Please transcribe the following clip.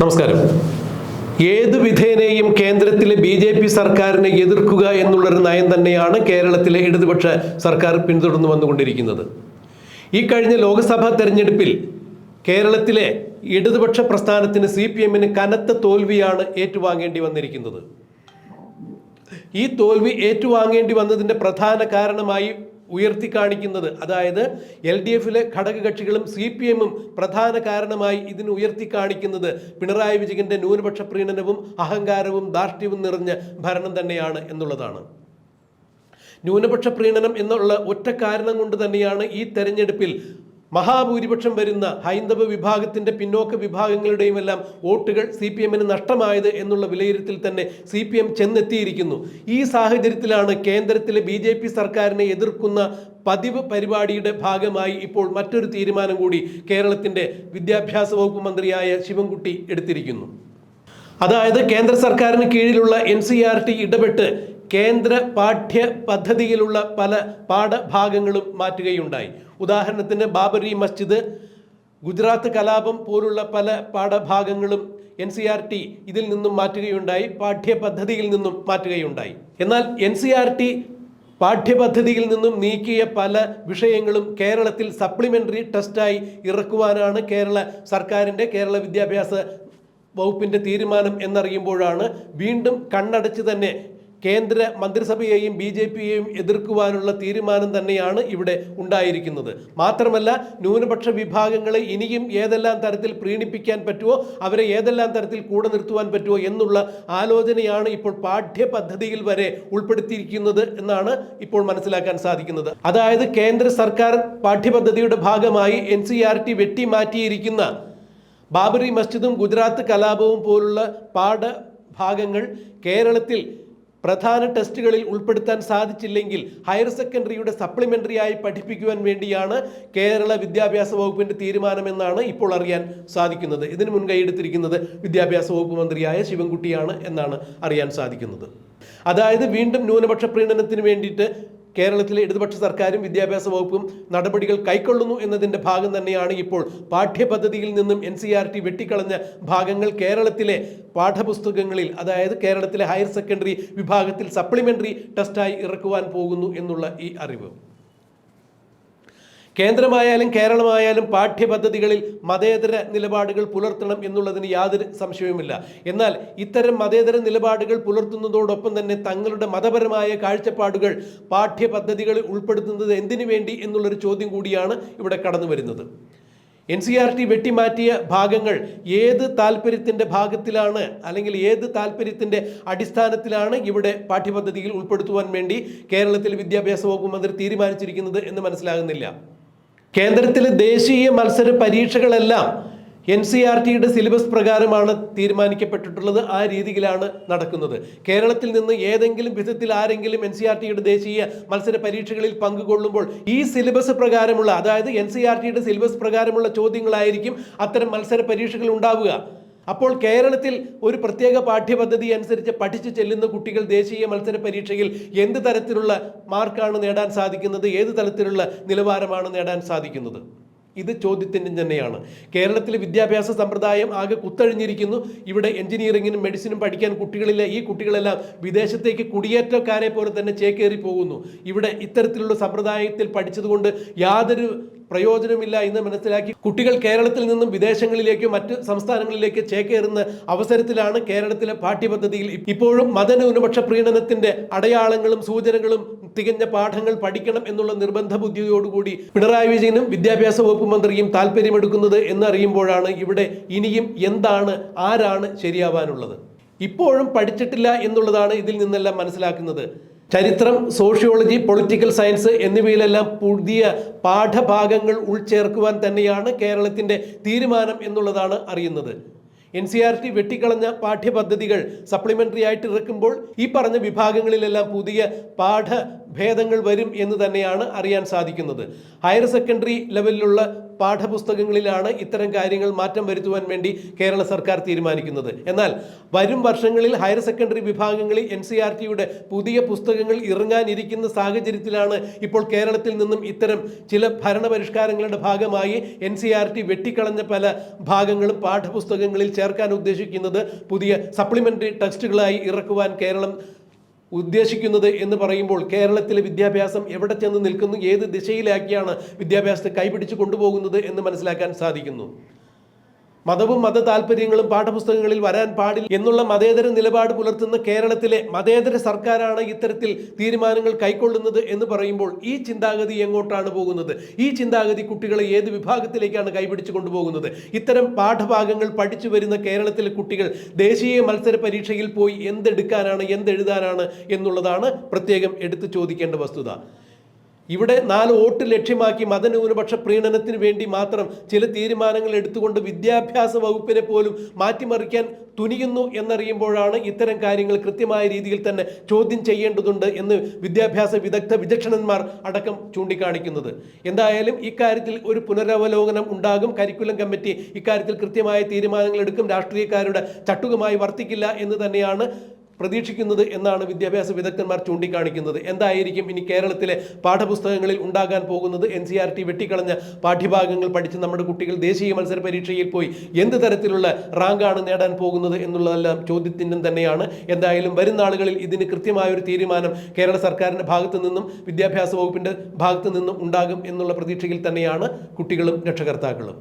നമസ്കാരം. ഏത് വിധേനയും കേന്ദ്രത്തിലെ ബി ജെ പി സർക്കാരിനെ എതിർക്കുക എന്നുള്ളൊരു നയം തന്നെയാണ് കേരളത്തിലെ ഇടതുപക്ഷ സർക്കാർ പിന്തുടർന്നു വന്നുകൊണ്ടിരിക്കുന്നത്. ഈ കഴിഞ്ഞ ലോക്സഭാ തെരഞ്ഞെടുപ്പിൽ കേരളത്തിലെ ഇടതുപക്ഷ പ്രസ്ഥാനത്തിന് സി പി എമ്മിന് കനത്ത തോൽവിയാണ് ഏറ്റുവാങ്ങേണ്ടി വന്നിരിക്കുന്നത്. ഈ തോൽവി ഏറ്റുവാങ്ങേണ്ടി വന്നതിന്റെ പ്രധാന കാരണമായി ഉയർത്തി കാണിക്കുന്നത് അതായത് എൽ ഡി എഫിലെ ഘടകകക്ഷികളും സി പി എമ്മും പ്രധാന കാരണമായി ഇതിന് ഉയർത്തി കാണിക്കുന്നത് പിണറായി വിജയന്റെ ന്യൂനപക്ഷ പ്രീണനവും അഹങ്കാരവും ധാർഷ്ട്യവും നിറഞ്ഞ ഭരണം തന്നെയാണ് എന്നുള്ളതാണ്. ന്യൂനപക്ഷ പ്രീണനം എന്നുള്ള ഒറ്റ കാരണം കൊണ്ട് തന്നെയാണ് ഈ തെരഞ്ഞെടുപ്പിൽ മഹാഭൂരിപക്ഷം വരുന്ന ഹൈന്ദവ വിഭാഗത്തിന്റെ പിന്നോക്ക വിഭാഗങ്ങളുടെയും എല്ലാം വോട്ടുകൾ സി പി എമ്മിന് നഷ്ടമായത് എന്നുള്ള വിലയിരുത്തൽ തന്നെ സി പി എം ചെന്നെത്തിയിരിക്കുന്നു. ഈ സാഹചര്യത്തിലാണ് കേന്ദ്രത്തിലെ ബി ജെ പി സർക്കാരിനെ എതിർക്കുന്ന പതിവ് പരിപാടിയുടെ ഭാഗമായി ഇപ്പോൾ മറ്റൊരു തീരുമാനം കൂടി കേരളത്തിന്റെ വിദ്യാഭ്യാസ വകുപ്പ് മന്ത്രിയായ ശിവൻകുട്ടി എടുത്തിരിക്കുന്നു. അതായത് കേന്ദ്ര സർക്കാരിന് കീഴിലുള്ള എൻ സി ആർ ടി ഇടപെട്ട് കേന്ദ്ര പാഠ്യ പദ്ധതിയിലുള്ള പല പാഠഭാഗങ്ങളും മാറ്റുകയുണ്ടായി. ഉദാഹരണത്തിന് ബാബറി മസ്ജിദ് ഗുജറാത്ത് കലാപം പോലുള്ള പല പാഠഭാഗങ്ങളും എൻ സി ആർ ടി ഇതിൽ നിന്നും മാറ്റുകയുണ്ടായി പാഠ്യപദ്ധതിയിൽ നിന്നും മാറ്റുകയുണ്ടായി. എന്നാൽ എൻ സി ആർ ടി പാഠ്യപദ്ധതിയിൽ നിന്നും നീക്കിയ പല വിഷയങ്ങളും കേരളത്തിൽ സപ്ലിമെന്ററി ടെസ്റ്റായി ഇറക്കുവാനാണ് കേരള സർക്കാരിന്റെ കേരള വിദ്യാഭ്യാസ വകുപ്പിന്റെ തീരുമാനം എന്നറിയുമ്പോഴാണ് വീണ്ടും കണ്ണടച്ച് തന്നെ കേന്ദ്ര മന്ത്രിസഭയെയും ബി ജെ പിയെയും എതിർക്കുവാനുള്ള തീരുമാനം തന്നെയാണ് ഇവിടെ ഉണ്ടായിരിക്കുന്നത്. മാത്രമല്ല ന്യൂനപക്ഷ വിഭാഗങ്ങളെ ഇനിയും ഏതെല്ലാം തരത്തിൽ പ്രീണിപ്പിക്കാൻ പറ്റുമോ അവരെ ഏതെല്ലാം തരത്തിൽ കൂടെ നിർത്തുവാൻ പറ്റുമോ എന്നുള്ള ആലോചനയാണ് ഇപ്പോൾ പാഠ്യപദ്ധതിയിൽ വരെ ഉൾപ്പെടുത്തിയിരിക്കുന്നത് എന്നാണ് ഇപ്പോൾ മനസ്സിലാക്കാൻ സാധിക്കുന്നത്. അതായത് കേന്ദ്ര സർക്കാർ പാഠ്യപദ്ധതിയുടെ ഭാഗമായി എൻ സി ആർ ടി വെട്ടിമാറ്റിയിരിക്കുന്ന ബാബറി മസ്ജിദും ഗുജറാത്ത് കലാപവും പോലുള്ള പാഠഭാഗങ്ങൾ കേരളത്തിൽ പ്രധാന ടെസ്റ്റുകളിൽ ഉൾപ്പെടുത്താൻ സാധിച്ചില്ലെങ്കിൽ ഹയർ സെക്കൻഡറിയുടെ സപ്ലിമെന്ററിയായി പഠിപ്പിക്കുവാൻ വേണ്ടിയാണ് കേരള വിദ്യാഭ്യാസ വകുപ്പിന്റെ തീരുമാനമെന്നാണ് ഇപ്പോൾ അറിയാൻ സാധിക്കുന്നത്. ഇതിന് മുൻകൈ എടുത്തിരിക്കുന്നത് വിദ്യാഭ്യാസ വകുപ്പ് മന്ത്രിയായ ശിവൻകുട്ടിയാണ് എന്നാണ് അറിയാൻ സാധിക്കുന്നത്. അതായത് വീണ്ടും ന്യൂനപക്ഷ പ്രീണനത്തിന് വേണ്ടിയിട്ട് കേരളത്തിലെ ഇടതുപക്ഷ സർക്കാരും വിദ്യാഭ്യാസ വകുപ്പും നടപടികൾ കൈക്കൊള്ളുന്നു എന്നതിന്റെ ഭാഗം തന്നെയാണ് ഇപ്പോൾ പാഠ്യപദ്ധതിയിൽ നിന്നും എൻ സി ആർ ടി വെട്ടിക്കളഞ്ഞ ഭാഗങ്ങൾ കേരളത്തിലെ പാഠപുസ്തകങ്ങളിൽ അതായത് കേരളത്തിലെ ഹയർ സെക്കൻഡറി വിഭാഗത്തിൽ സപ്ലിമെന്ററി ടെസ്റ്റായി ഇറക്കുവാൻ പോകുന്നു എന്നുള്ള ഈ അറിവ്. കേന്ദ്രമായാലും കേരളമായാലും പാഠ്യപദ്ധതികളിൽ മതേതര നിലപാടുകൾ പുലർത്തണം എന്നുള്ളതിന് യാതൊരു സംശയവുമില്ല. എന്നാൽ ഇത്തരം മതേതര നിലപാടുകൾ പുലർത്തുന്നതോടൊപ്പം തന്നെ തങ്ങളുടെ മതപരമായ കാഴ്ചപ്പാടുകൾ പാഠ്യപദ്ധതികളിൽ ഉൾപ്പെടുത്തുന്നത് എന്തിനു വേണ്ടി എന്നുള്ളൊരു ചോദ്യം കൂടിയാണ് ഇവിടെ കടന്നു വരുന്നത്. എൻ സി ആർ ടി വെട്ടിമാറ്റിയ ഭാഗങ്ങൾ ഏത് താല്പര്യത്തിന്റെ ഭാഗത്തിലാണ് അല്ലെങ്കിൽ ഏത് താല്പര്യത്തിന്റെ അടിസ്ഥാനത്തിലാണ് ഇവിടെ പാഠ്യപദ്ധതിയിൽ ഉൾപ്പെടുത്തുവാൻ വേണ്ടി കേരളത്തിൽ വിദ്യാഭ്യാസ വകുപ്പ് മന്ത്രി തീരുമാനിച്ചിരിക്കുന്നത് എന്ന് മനസ്സിലാകുന്നില്ല. കേന്ദ്രത്തിലെ ദേശീയ മത്സര പരീക്ഷകളെല്ലാം എൻ സി ആർ ടിയുടെ സിലബസ് പ്രകാരമാണ് തീരുമാനിക്കപ്പെട്ടിട്ടുള്ളത്. ആ രീതിയിലാണ് നടക്കുന്നത്. കേരളത്തിൽ നിന്ന് ഏതെങ്കിലും വിധത്തിൽ ആരെങ്കിലും എൻ സി ആർ ടിയുടെ ദേശീയ മത്സര പരീക്ഷകളിൽ പങ്കുകൊള്ളുമ്പോൾ ഈ സിലബസ് പ്രകാരമുള്ള അതായത് എൻ സി ആർ ടിയുടെ സിലബസ് പ്രകാരമുള്ള ചോദ്യങ്ങളായിരിക്കും അത്തരം മത്സര പരീക്ഷകൾ ഉണ്ടാവുക. അപ്പോൾ കേരളത്തിൽ ഒരു പ്രത്യേക പാഠ്യപദ്ധതി അനുസരിച്ച് പഠിച്ചു ചെല്ലുന്ന കുട്ടികൾ ദേശീയ മത്സര പരീക്ഷയിൽ എന്ത് തരത്തിലുള്ള മാർക്കാണ് നേടാൻ സാധിക്കുന്നത്? ഏത് തരത്തിലുള്ള നിലവാരമാണ് നേടാൻ സാധിക്കുന്നത്? ഇത് ചോദ്യത്തിന്റെ തന്നെയാണ്. കേരളത്തിലെ വിദ്യാഭ്യാസ സമ്പ്രദായം ആകെ കുത്തഴിഞ്ഞിരിക്കുന്നു. ഇവിടെ എഞ്ചിനീയറിങ്ങിനും മെഡിസിനും പഠിക്കാൻ കുട്ടികളിലെ ഈ കുട്ടികളെല്ലാം വിദേശത്തേക്ക് കുടിയേറ്റക്കാരെ പോലെ തന്നെ ചേക്കേറി പോകുന്നു ഇവിടെ ഇത്തരത്തിലുള്ള സമ്പ്രദായത്തിൽ പഠിച്ചതുകൊണ്ട് യാതൊരു പ്രയോജനമില്ല എന്ന് മനസ്സിലാക്കി കുട്ടികൾ കേരളത്തിൽ നിന്നും വിദേശങ്ങളിലേക്കോ മറ്റ് സംസ്ഥാനങ്ങളിലേക്ക് ചേക്കേറുന്ന അവസരത്തിലാണ് കേരളത്തിലെ പാഠ്യപദ്ധതിയിൽ ഇപ്പോഴും മതന്യൂനപക്ഷ പ്രീണനത്തിന്റെ അടയാളങ്ങളും സൂചനകളും തികഞ്ഞ പാഠങ്ങൾ പഠിക്കണം എന്നുള്ള നിർബന്ധ ബുദ്ധിയോടുകൂടി പിണറായി വിജയനും വിദ്യാഭ്യാസ വകുപ്പ് മന്ത്രിയും താല്പര്യമെടുക്കുന്നത് എന്നറിയുമ്പോഴാണ് ഇവിടെ ഇനിയും എന്താണ് ആരാണ് ശരിയാവാനുള്ളത്. ഇപ്പോഴും പഠിച്ചിട്ടില്ല എന്നുള്ളതാണ് ഇതിൽ നിന്നെല്ലാം മനസ്സിലാക്കുന്നത്. ചരിത്രം സോഷ്യോളജി പൊളിറ്റിക്കൽ സയൻസ് എന്നിവയിലെല്ലാം പുതിയ പാഠഭാഗങ്ങൾ ഉൾച്ചേർക്കുവാൻ തന്നെയാണ് കേരളത്തിന്റെ തീരുമാനം എന്നുള്ളതാണ് അറിയുന്നത്. എൻ സി ആർ ടി വെട്ടിക്കളഞ്ഞ പാഠ്യപദ്ധതികൾ സപ്ലിമെന്ററി ആയിട്ട് ഇറക്കുമ്പോൾ ഈ പറഞ്ഞ വിഭാഗങ്ങളിലെല്ലാം പുതിയ പാഠഭേദങ്ങൾ വരും എന്ന് തന്നെയാണ് അറിയാൻ സാധിക്കുന്നത്. ഹയർ സെക്കൻഡറി ലെവലിലുള്ള പാഠപുസ്തകങ്ങളിലാണ് ഇത്തരം കാര്യങ്ങൾ മാറ്റം വരുത്തുവാൻ വേണ്ടി കേരള സർക്കാർ തീരുമാനിക്കുന്നത്. എന്നാൽ വരും വർഷങ്ങളിൽ ഹയർ സെക്കൻഡറി വിഭാഗങ്ങളിൽ എൻ സി ആർ ടിയുടെ പുതിയ പുസ്തകങ്ങൾ ഇറങ്ങാനിരിക്കുന്ന സാഹചര്യത്തിലാണ് ഇപ്പോൾ കേരളത്തിൽ നിന്നും ഇത്തരം ചില ഭരണപരിഷ്കാരങ്ങളുടെ ഭാഗമായി എൻ സി ആർ ടി വെട്ടിക്കളഞ്ഞ പല ഭാഗങ്ങളും പാഠപുസ്തകങ്ങളിൽ ചേർക്കാൻ ഉദ്ദേശിക്കുന്നത് പുതിയ സപ്ലിമെന്ററി ടെക്സ്റ്റുകളായി ഇറക്കുവാൻ കേരളം ഉദ്ദേശിക്കുന്നത് എന്ന് പറയുമ്പോൾ കേരളത്തിലെ വിദ്യാഭ്യാസം എവിടെ ചെന്ന് നിൽക്കുന്നു ഏത് ദിശയിലാക്കിയാണ് വിദ്യാഭ്യാസത്തെ കൈപിടിച്ച് കൊണ്ടുപോകുന്നത് എന്ന് മനസ്സിലാക്കാൻ സാധിക്കുന്നു. മതവും മത താല്പര്യങ്ങളും പാഠപുസ്തകങ്ങളിൽ വരാൻ പാടില്ല എന്നുള്ള മതേതര നിലപാട് പുലർത്തുന്ന കേരളത്തിലെ മതേതര സർക്കാരാണ് ഇത്തരത്തിൽ തീരുമാനങ്ങൾ കൈക്കൊള്ളുന്നത് എന്ന് പറയുമ്പോൾ ഈ ചിന്താഗതി എങ്ങോട്ടാണ് പോകുന്നത്? ഈ ചിന്താഗതി കുട്ടികളെ ഏത് വിഭാഗത്തിലേക്കാണ് കൈപിടിച്ചു കൊണ്ടുപോകുന്നത്? ഇത്തരം പാഠഭാഗങ്ങൾ പഠിച്ചു വരുന്ന കേരളത്തിലെ കുട്ടികൾ ദേശീയ മത്സര പരീക്ഷയിൽ പോയി എന്തെടുക്കാനാണ് എന്തെഴുതാനാണ് എന്നുള്ളതാണ് പ്രത്യേകം എടുത്തു ചോദിക്കേണ്ട വസ്തുത. ഇവിടെ നാല് വോട്ട് ലക്ഷ്യമാക്കി മതന്യൂനപക്ഷ പ്രീണനത്തിന് വേണ്ടി മാത്രം ചില തീരുമാനങ്ങൾ എടുത്തുകൊണ്ട് വിദ്യാഭ്യാസ വകുപ്പിനെ പോലും മാറ്റിമറിക്കാൻ തുനിയുന്നു എന്നറിയുമ്പോഴാണ് ഇത്തരം കാര്യങ്ങൾ കൃത്യമായ രീതിയിൽ തന്നെ ചോദ്യം ചെയ്യേണ്ടതുണ്ട് എന്ന് വിദ്യാഭ്യാസ വിദഗ്ധ വിചക്ഷണന്മാർ അടക്കം ചൂണ്ടിക്കാണിക്കുന്നത്. എന്തായാലും ഇക്കാര്യത്തിൽ ഒരു പുനരവലോകനം ഉണ്ടാകും. കരിക്കുലം കമ്മിറ്റി ഇക്കാര്യത്തിൽ കൃത്യമായ തീരുമാനങ്ങൾ എടുക്കും. രാഷ്ട്രീയക്കാരുടെ ചട്ടുകമായി വർത്തിക്കില്ല എന്ന് തന്നെയാണ് പ്രതീക്ഷിക്കുന്നത് എന്നാണ് വിദ്യാഭ്യാസ വിദഗ്ധന്മാർ ചൂണ്ടിക്കാണിക്കുന്നത്. എന്തായിരിക്കും ഇനി കേരളത്തിലെ പാഠപുസ്തകങ്ങളിൽ ഉണ്ടാകാൻ പോകുന്നത്? എൻ സി ആർ ടി വെട്ടിക്കളഞ്ഞ പാഠ്യഭാഗങ്ങൾ പഠിച്ച് നമ്മുടെ കുട്ടികൾ ദേശീയ മത്സര പരീക്ഷയിൽ പോയി എന്ത് തരത്തിലുള്ള റാങ്കാണ് നേടാൻ പോകുന്നത് എന്നുള്ളതെല്ലാം ചോദ്യത്തിനും തന്നെയാണ്. എന്തായാലും വരും നാളുകളിൽ ഇതിന് കൃത്യമായ ഒരു തീരുമാനം കേരള സർക്കാരിന്റെ ഭാഗത്തു നിന്നും വിദ്യാഭ്യാസ വകുപ്പിന്റെ ഭാഗത്തു നിന്നും ഉണ്ടാകും എന്നുള്ള പ്രതീക്ഷയിൽ തന്നെയാണ് കുട്ടികളും രക്ഷകർത്താക്കളും.